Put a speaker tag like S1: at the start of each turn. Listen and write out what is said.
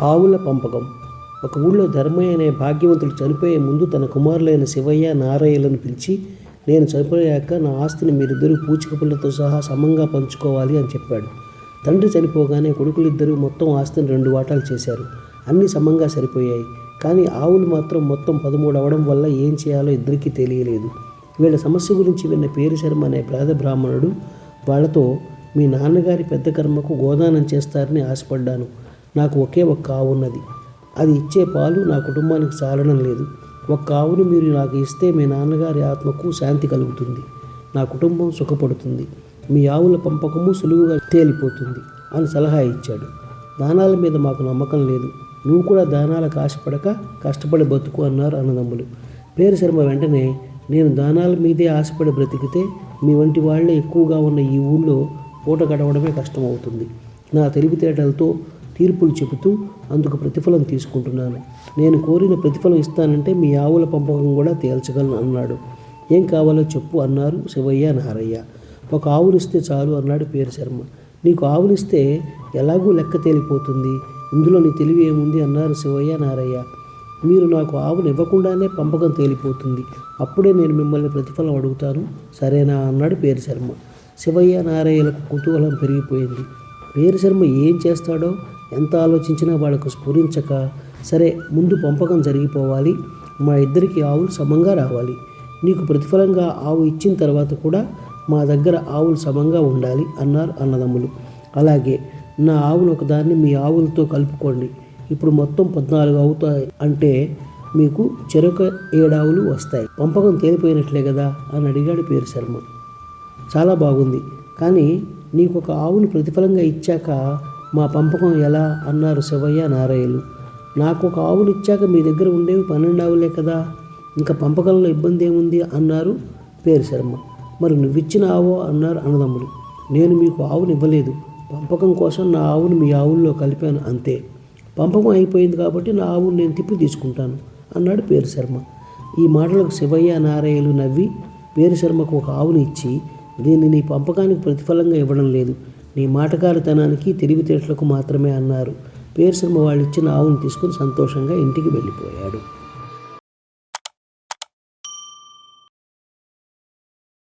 S1: ఆవుల పంపకం. ఒక ఊళ్ళో ధర్మయ్య అనే భాగ్యవంతుడు చనిపోయే ముందు తన కుమారులైన శివయ్య నారయ్యలను పిలిచి నేను చనిపోయాక నా ఆస్తిని మీరిద్దరూ పూచికపుల్లతో సహా సమంగా పంచుకోవాలి అని చెప్పాడు. తండ్రి చనిపోగానే కొడుకులిద్దరూ మొత్తం ఆస్తిని రెండు వాటాలు చేశారు. అన్నీ సమంగా సరిపోయాయి. కానీ ఆవులు మాత్రం మొత్తం పదమూడు అవడం వల్ల ఏం చేయాలో ఇద్దరికీ తెలియలేదు. వీళ్ళ సమస్య గురించి విన్న పేరు శర్మ అనే పేద బ్రాహ్మణుడు వాళ్ళతో మీ నాన్నగారి పెద్ద కర్మకు గోదానం చేస్తారని ఆశపడ్డాను. నాకు ఒకే ఒక్క ఆవు ఉన్నది. అది ఇచ్చే పాలు నా కుటుంబానికి చాలడం లేదు. ఒక్క ఆవును మీరు నాకు ఇస్తే మీ నాన్నగారి ఆత్మకు శాంతి కలుగుతుంది. నా కుటుంబం సుఖపడుతుంది. మీ ఆవుల పంపకము సులువుగా తేలిపోతుంది అని సలహా ఇచ్చాడు. దానాల మీద మాకు నమ్మకం లేదు. నువ్వు కూడా దానాలకు ఆశపడక కష్టపడి బతుకు అన్నారు అన్నదమ్ములు. పేరు శర్మ వెంటనే నేను దానాల మీదే ఆశపడి బ్రతికితే మీ వంటి వాళ్ళే ఎక్కువగా ఉన్న ఈ ఊళ్ళో పూట గడవడమే కష్టమవుతుంది. నా తెలివితేటలతో తీర్పులు చెబుతూ అందుకు ప్రతిఫలం తీసుకుంటున్నాను. నేను కోరిన ప్రతిఫలం ఇస్తానంటే మీ ఆవుల పంపకం కూడా తేల్చగలను అన్నాడు. ఏం కావాలో చెప్పు అన్నారు శివయ్య నారయ్య. ఒక ఆవునిస్తే చాలు అన్నాడు పేరు శర్మ నీకు ఆవునిస్తే ఎలాగూ లెక్క తేలిపోతుంది? ఇందులో నీ తెలివి ఏముంది? అన్నారు శివయ్య నారయ్య. మీరు నాకు ఆవును ఇవ్వకుండానే పంపకం తేలిపోతుంది. అప్పుడే నేను మిమ్మల్ని ప్రతిఫలం అడుగుతాను. సరేనా అన్నాడు పేరు శర్మ శివయ్య నారయ్యలకు కుతూహలం పెరిగిపోయింది. పేరు శర్మ ఏం చేస్తాడో ఎంత ఆలోచించినా వాళ్ళకు స్ఫురించక సరే ముందు పంపకం జరిగిపోవాలి. మా ఇద్దరికి ఆవులు సమంగా రావాలి. నీకు ప్రతిఫలంగా ఆవు ఇచ్చిన తర్వాత కూడా మా దగ్గర ఆవులు సమంగా ఉండాలి అన్నారు అన్నదమ్ములు. అలాగే నా ఆవును ఒకదాన్ని మీ ఆవులతో కలుపుకోండి. ఇప్పుడు మొత్తం పద్నాలుగు అవుతాయి అంటే మీకు చెరొక ఏడావులు వస్తాయి. పంపకం తేలిపోయినట్లే కదా అని అడిగాడు పేరు శర్మ. చాలా బాగుంది. కానీ నీకు ఒక ఆవును ప్రతిఫలంగా ఇచ్చాక మా పంపకం ఎలా? అన్నారు శివయ్య నారాయలు నాకు ఒక ఆవునిచ్చాక మీ దగ్గర ఉండేవి పన్నెండు ఆవులే కదా? ఇంకా పంపకంలో ఇబ్బంది ఏముంది? అన్నారు పేరు శర్మ మరి నువ్విచ్చిన ఆవో? అన్నారు అన్నదమ్ముడు నేను మీకు ఆవును ఇవ్వలేదు. పంపకం కోసం నా ఆవును మీ ఆవుల్లో కలిపాను అంతే. పంపకం అయిపోయింది కాబట్టి నా ఆవును నేను తిప్పి తీసుకుంటాను అన్నాడు పేరు శర్మ ఈ మాటలకు శివయ్య నారాయలు నవ్వి పేరు శర్మకు ఒక ఆవుని ఇచ్చి దీన్ని నీ పంపకానికి ప్రతిఫలంగా ఇవ్వడం లేదు. నీ మాటకారితనానికి తెలివితేటలకు మాత్రమే అన్నారు. పేరుశర్మ వాళ్ళు ఇచ్చిన ఆవును తీసుకుని సంతోషంగా ఇంటికి వెళ్ళిపోయాడు.